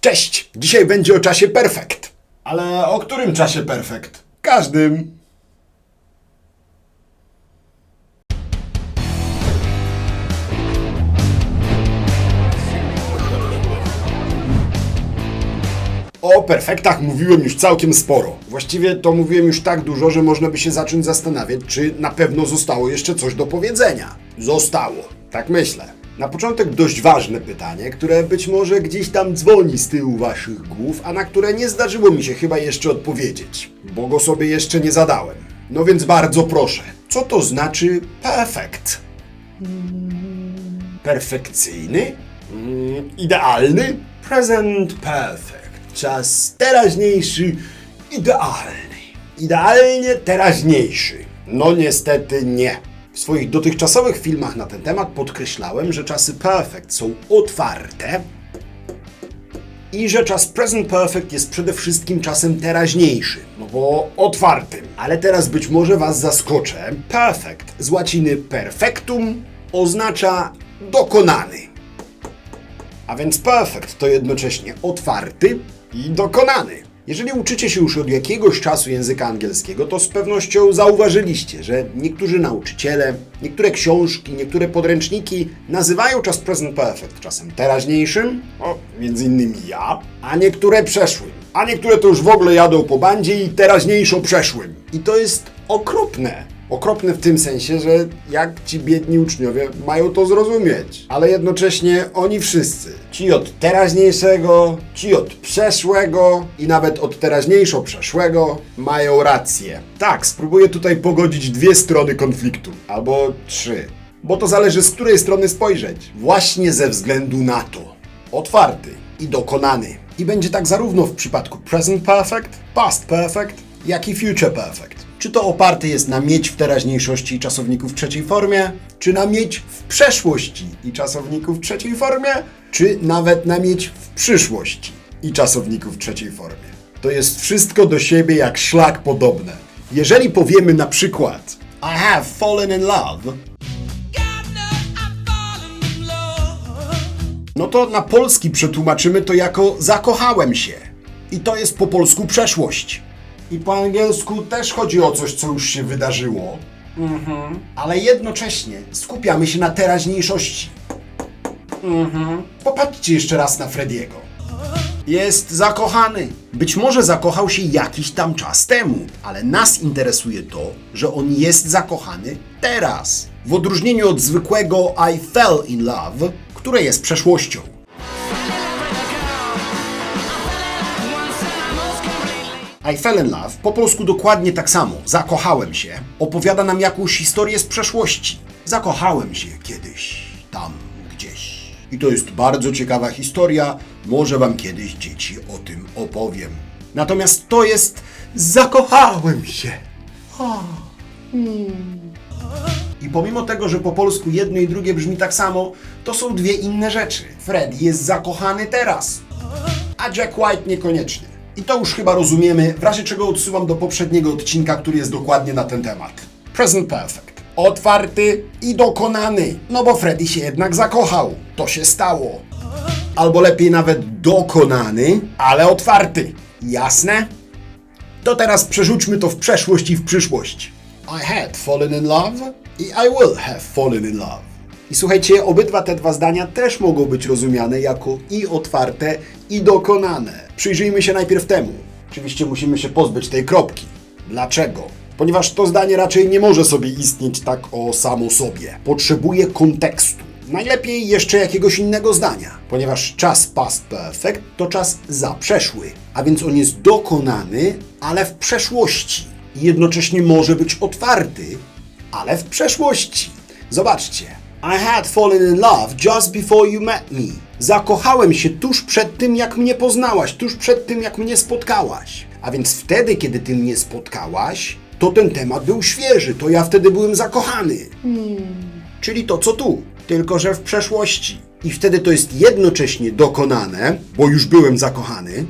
Cześć! Dzisiaj będzie o czasie perfekt. Ale o którym czasie perfekt? Każdym. O perfektach mówiłem już całkiem sporo. Właściwie to mówiłem już tak dużo, że można by się zacząć zastanawiać, czy na pewno zostało jeszcze coś do powiedzenia. Zostało. Tak myślę. Na początek dość ważne pytanie, które być może gdzieś tam dzwoni z tyłu waszych głów, a na które nie zdarzyło mi się chyba jeszcze odpowiedzieć, bo go sobie jeszcze nie zadałem. No więc bardzo proszę, co to znaczy perfekt? Perfekcyjny? Mm, idealny? Present perfect. Czas teraźniejszy, idealny. Idealnie teraźniejszy. No niestety nie. W swoich dotychczasowych filmach na ten temat podkreślałem, że czasy perfect są otwarte i że czas present perfect jest przede wszystkim czasem teraźniejszym, no bo otwartym. Ale teraz być może Was zaskoczę. Perfect z łaciny perfectum oznacza dokonany. A więc perfect to jednocześnie otwarty i dokonany. Jeżeli uczycie się już od jakiegoś czasu języka angielskiego, to z pewnością zauważyliście, że niektórzy nauczyciele, niektóre książki, niektóre podręczniki nazywają czas present perfect czasem teraźniejszym, o, między innymi ja, a niektóre przeszłym. A niektóre to już w ogóle jadą po bandzie i teraźniejszo przeszłym. I to jest okropne. Okropne w tym sensie, że jak ci biedni uczniowie mają to zrozumieć, ale jednocześnie oni wszyscy, ci od teraźniejszego, ci od przeszłego i nawet od teraźniejszo przeszłego, mają rację. Tak, spróbuję tutaj pogodzić dwie strony konfliktu, albo trzy, bo to zależy z której strony spojrzeć. Właśnie ze względu na to. Otwarty i dokonany. I będzie tak zarówno w przypadku present perfect, past perfect, jak i future perfect. Czy to oparty jest na mieć w teraźniejszości i czasowniku w trzeciej formie, czy na mieć w przeszłości i czasowniku w trzeciej formie, czy nawet na mieć w przyszłości i czasowniku w trzeciej formie. To jest wszystko do siebie jak szlak podobne. Jeżeli powiemy na przykład I have fallen in love. no to na polski przetłumaczymy to jako zakochałem się. I to jest po polsku przeszłość. I po angielsku też chodzi o coś, co już się wydarzyło. Mhm. Ale jednocześnie skupiamy się na teraźniejszości. Mhm. Popatrzcie jeszcze raz na Frediego. Jest zakochany. Być może zakochał się jakiś tam czas temu, ale nas interesuje to, że on jest zakochany teraz. W odróżnieniu od zwykłego I fell in love, które jest przeszłością. I fell in love, po polsku dokładnie tak samo, zakochałem się, opowiada nam jakąś historię z przeszłości. Zakochałem się kiedyś, tam, gdzieś. I to jest bardzo ciekawa historia, może wam kiedyś dzieci o tym opowiem. Natomiast to jest zakochałem się. I pomimo tego, że po polsku jedno i drugie brzmi tak samo, to są dwie inne rzeczy. Fred jest zakochany teraz, a Jack White niekoniecznie. I to już chyba rozumiemy, w razie czego odsyłam do poprzedniego odcinka, który jest dokładnie na ten temat. Present Perfect. Otwarty i dokonany. No bo Freddy się jednak zakochał. To się stało. Albo lepiej nawet dokonany, ale otwarty. Jasne? To teraz przerzućmy to w przeszłość i w przyszłość. I had fallen in love i I will have fallen in love. I słuchajcie, obydwa te dwa zdania też mogą być rozumiane jako i otwarte, i dokonane. Przyjrzyjmy się najpierw temu. Oczywiście musimy się pozbyć tej kropki. Dlaczego? Ponieważ to zdanie raczej nie może sobie istnieć tak o samo sobie. Potrzebuje kontekstu. Najlepiej jeszcze jakiegoś innego zdania, ponieważ czas past perfect to czas za przeszły, a więc on jest dokonany, ale w przeszłości. I jednocześnie może być otwarty, ale w przeszłości. Zobaczcie. I had fallen in love just before you met me. Zakochałem się tuż przed tym, jak mnie poznałaś, tuż przed tym, jak mnie spotkałaś. A więc wtedy, kiedy ty mnie spotkałaś, to ten temat był świeży, to ja wtedy byłem zakochany. Czyli to, co tu, tylko że w przeszłości. I wtedy to jest jednocześnie dokonane, bo już byłem zakochany,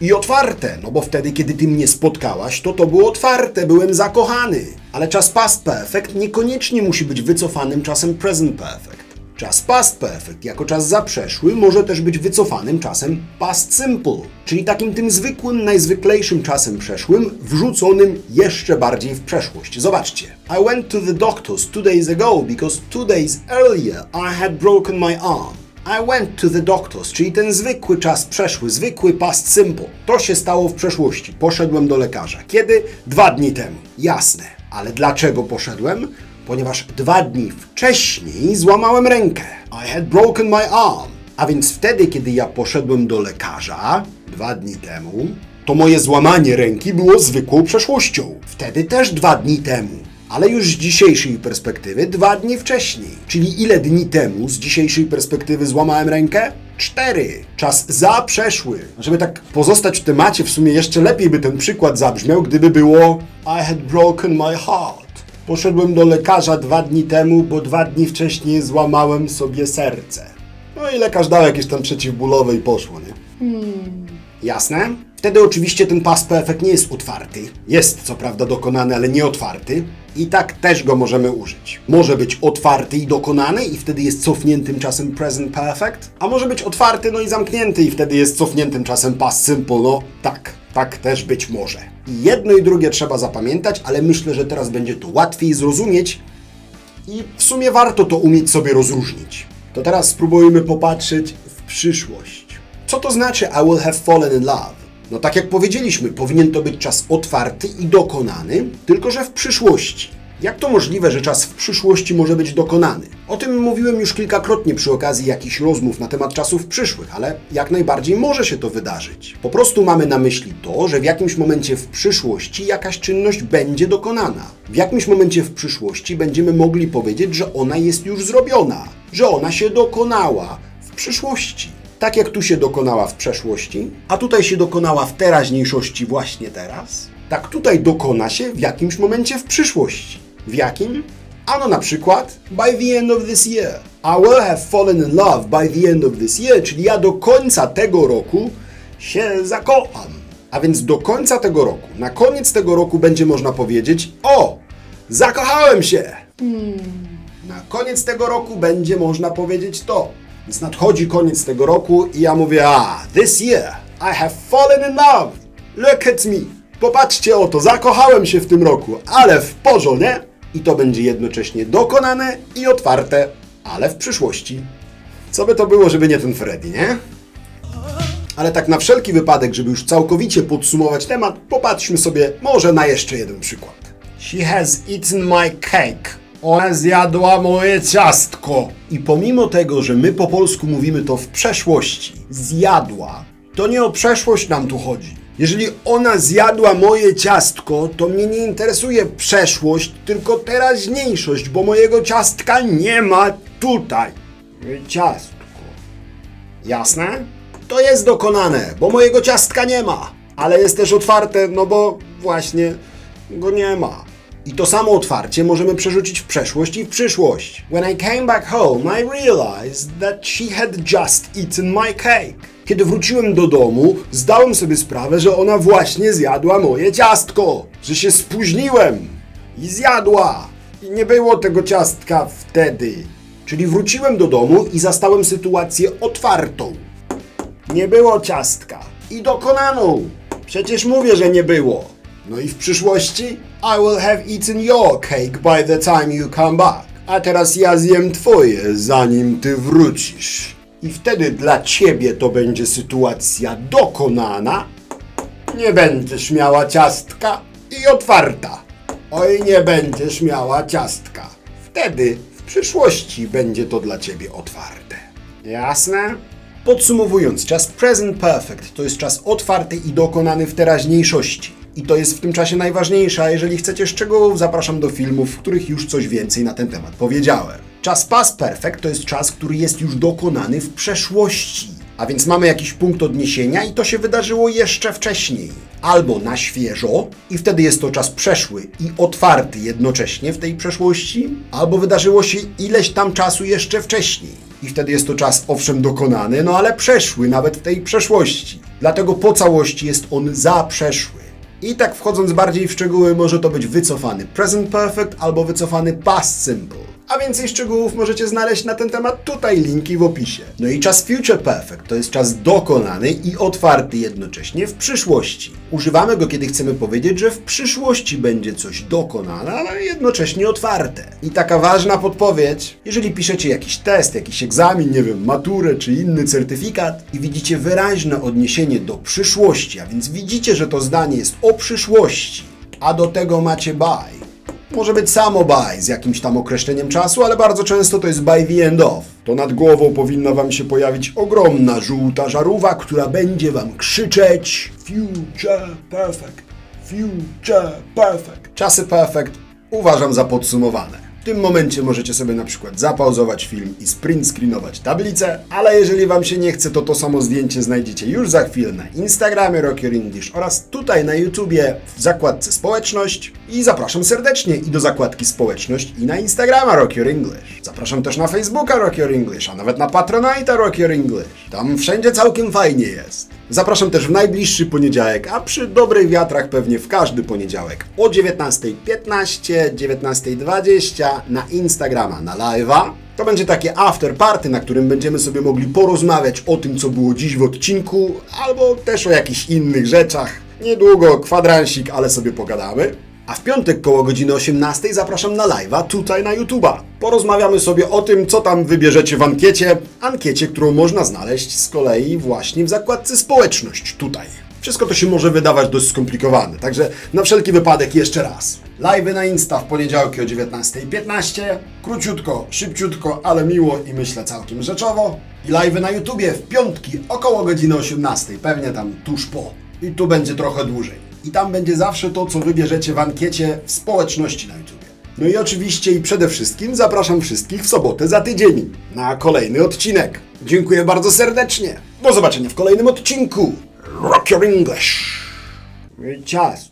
i otwarte, no bo wtedy, kiedy ty mnie spotkałaś, to to było otwarte, byłem zakochany. Ale czas past perfect niekoniecznie musi być wycofanym czasem present perfect. Czas past perfect jako czas zaprzeszły może też być wycofanym czasem past simple, czyli takim tym zwykłym, najzwyklejszym czasem przeszłym, wrzuconym jeszcze bardziej w przeszłość. Zobaczcie. I went to the doctors two days ago because two days earlier I had broken my arm. I went to the doctors, czyli ten zwykły czas przeszły, zwykły past simple. To się stało w przeszłości. Poszedłem do lekarza. Kiedy? Dwa dni temu. Jasne. Ale dlaczego poszedłem? Ponieważ dwa dni wcześniej złamałem rękę. I had broken my arm. A więc wtedy, kiedy ja poszedłem do lekarza, dwa dni temu, to moje złamanie ręki było zwykłą przeszłością. Wtedy też dwa dni temu ale już z dzisiejszej perspektywy dwa dni wcześniej. Czyli ile dni temu z dzisiejszej perspektywy złamałem rękę? Cztery. Czas zaprzeszły. Żeby tak pozostać w temacie, w sumie jeszcze lepiej by ten przykład zabrzmiał, gdyby było I had broken my heart. Poszedłem do lekarza dwa dni temu, bo dwa dni wcześniej złamałem sobie serce. No i lekarz dał jakieś tam przeciwbólowe i poszło, nie? Jasne? Wtedy oczywiście ten past perfect nie jest otwarty. Jest co prawda dokonany, ale nie otwarty. I tak też go możemy użyć. Może być otwarty i dokonany i wtedy jest cofniętym czasem present perfect, a może być otwarty no i zamknięty i wtedy jest cofniętym czasem past simple. No tak, tak też być może. Jedno i drugie trzeba zapamiętać, ale myślę, że teraz będzie to łatwiej zrozumieć i w sumie warto to umieć sobie rozróżnić. To teraz spróbujmy popatrzeć w przyszłość. Co to znaczy I will have fallen in love? No tak jak powiedzieliśmy, powinien to być czas otwarty i dokonany, tylko że w przyszłości. Jak to możliwe, że czas w przyszłości może być dokonany? O tym mówiłem już kilkakrotnie przy okazji jakichś rozmów na temat czasów przyszłych, ale jak najbardziej może się to wydarzyć. Po prostu mamy na myśli to, że w jakimś momencie w przyszłości jakaś czynność będzie dokonana. W jakimś momencie w przyszłości będziemy mogli powiedzieć, że ona jest już zrobiona, że ona się dokonała w przyszłości. Tak jak tu się dokonała w przeszłości, a tutaj się dokonała w teraźniejszości właśnie teraz, tak tutaj dokona się w jakimś momencie w przyszłości. W jakim? Ano na przykład by the end of this year. I will have fallen in love by the end of this year, czyli ja do końca tego roku się zakocham. A więc do końca tego roku, na koniec tego roku będzie można powiedzieć: O, zakochałem się! Na koniec tego roku będzie można powiedzieć to. Więc nadchodzi koniec tego roku i ja mówię, a, this year I have fallen in love. Look at me. Popatrzcie oto, zakochałem się w tym roku, ale w porzo, nie? I to będzie jednocześnie dokonane i otwarte, ale w przyszłości. Co by to było, żeby nie ten Freddy, nie? Ale tak na wszelki wypadek, żeby już całkowicie podsumować temat, popatrzmy sobie może na jeszcze jeden przykład. She has eaten my cake. Ona zjadła moje ciastko. I pomimo tego, że my po polsku mówimy to w przeszłości, zjadła, to nie o przeszłość nam tu chodzi. Jeżeli ona zjadła moje ciastko, to mnie nie interesuje przeszłość, tylko teraźniejszość, bo mojego ciastka nie ma tutaj. Ciastko. Jasne? To jest dokonane, bo mojego ciastka nie ma. Ale jest też otwarte, no bo właśnie go nie ma. I to samo otwarcie możemy przerzucić w przeszłość i w przyszłość. When I came back home, I realized that she had just eaten my cake. Kiedy wróciłem do domu, zdałem sobie sprawę, że ona właśnie zjadła moje ciastko, że się spóźniłem i zjadła. I nie było tego ciastka wtedy. Czyli wróciłem do domu i zastałem sytuację otwartą. Nie było ciastka. I dokonaną. Przecież mówię, że nie było. No i w przyszłości? I will have eaten your cake by the time you come back. A teraz ja zjem twoje, zanim ty wrócisz. I wtedy dla ciebie to będzie sytuacja dokonana. Nie będziesz miała ciastka i otwarta. Oj, nie będziesz miała ciastka. Wtedy w przyszłości będzie to dla ciebie otwarte. Jasne? Podsumowując, czas present perfect to jest czas otwarty i dokonany w teraźniejszości. I to jest w tym czasie najważniejsze, a jeżeli chcecie szczegółów, zapraszam do filmów, w których już coś więcej na ten temat powiedziałem. Czas past perfect to jest czas, który jest już dokonany w przeszłości. A więc mamy jakiś punkt odniesienia i to się wydarzyło jeszcze wcześniej. Albo na świeżo i wtedy jest to czas przeszły i otwarty jednocześnie w tej przeszłości, albo wydarzyło się ileś tam czasu jeszcze wcześniej. I wtedy jest to czas owszem dokonany, no ale przeszły nawet w tej przeszłości. Dlatego po całości jest on zaprzeszły. I tak wchodząc bardziej w szczegóły, może to być wycofany present perfect albo wycofany past simple. A więcej szczegółów możecie znaleźć na ten temat tutaj, linki w opisie. No i czas Future Perfect to jest czas dokonany i otwarty jednocześnie w przyszłości. Używamy go, kiedy chcemy powiedzieć, że w przyszłości będzie coś dokonane, ale jednocześnie otwarte. I taka ważna podpowiedź, jeżeli piszecie jakiś test, jakiś egzamin, nie wiem, maturę czy inny certyfikat i widzicie wyraźne odniesienie do przyszłości, a więc widzicie, że to zdanie jest o przyszłości, a do tego macie by, może być samo by z jakimś tam określeniem czasu, ale bardzo często to jest by the end of. To nad głową powinna wam się pojawić ogromna żółta żarówa, która będzie wam krzyczeć Future Perfect, Future Perfect. Czasy perfect uważam za podsumowane. W tym momencie możecie sobie na przykład zapauzować film i sprint screenować tablicę, ale jeżeli Wam się nie chce, to to samo zdjęcie znajdziecie już za chwilę na Instagramie Rock Your English oraz tutaj na YouTubie w zakładce społeczność i zapraszam serdecznie i do zakładki społeczność i na Instagrama Rock Your English. Zapraszam też na Facebooka Rock Your English, a nawet na Patronite'a Rock Your English. Tam wszędzie całkiem fajnie jest. Zapraszam też w najbliższy poniedziałek, a przy dobrych wiatrach pewnie w każdy poniedziałek o 19.15, 19.20 na Instagrama, na live'a. To będzie takie after party, na którym będziemy sobie mogli porozmawiać o tym, co było dziś w odcinku, albo też o jakichś innych rzeczach. Niedługo kwadransik, ale sobie pogadamy. A w piątek koło godziny 18 zapraszam na live'a tutaj na YouTube'a. Porozmawiamy sobie o tym, co tam wybierzecie w ankiecie. Ankiecie, którą można znaleźć z kolei właśnie w zakładce społeczność tutaj. Wszystko to się może wydawać dość skomplikowane, także na wszelki wypadek jeszcze raz. Live'y na Insta w poniedziałki o 19.15, króciutko, szybciutko, ale miło i myślę całkiem rzeczowo. I live'y na YouTubie w piątki około godziny 18, pewnie tam tuż po. I tu będzie trochę dłużej. I tam będzie zawsze to, co wybierzecie w ankiecie w społeczności na YouTubie. No i oczywiście i przede wszystkim zapraszam wszystkich w sobotę za tydzień na kolejny odcinek. Dziękuję bardzo serdecznie. Do zobaczenia w kolejnym odcinku. Rock Your English. Czas.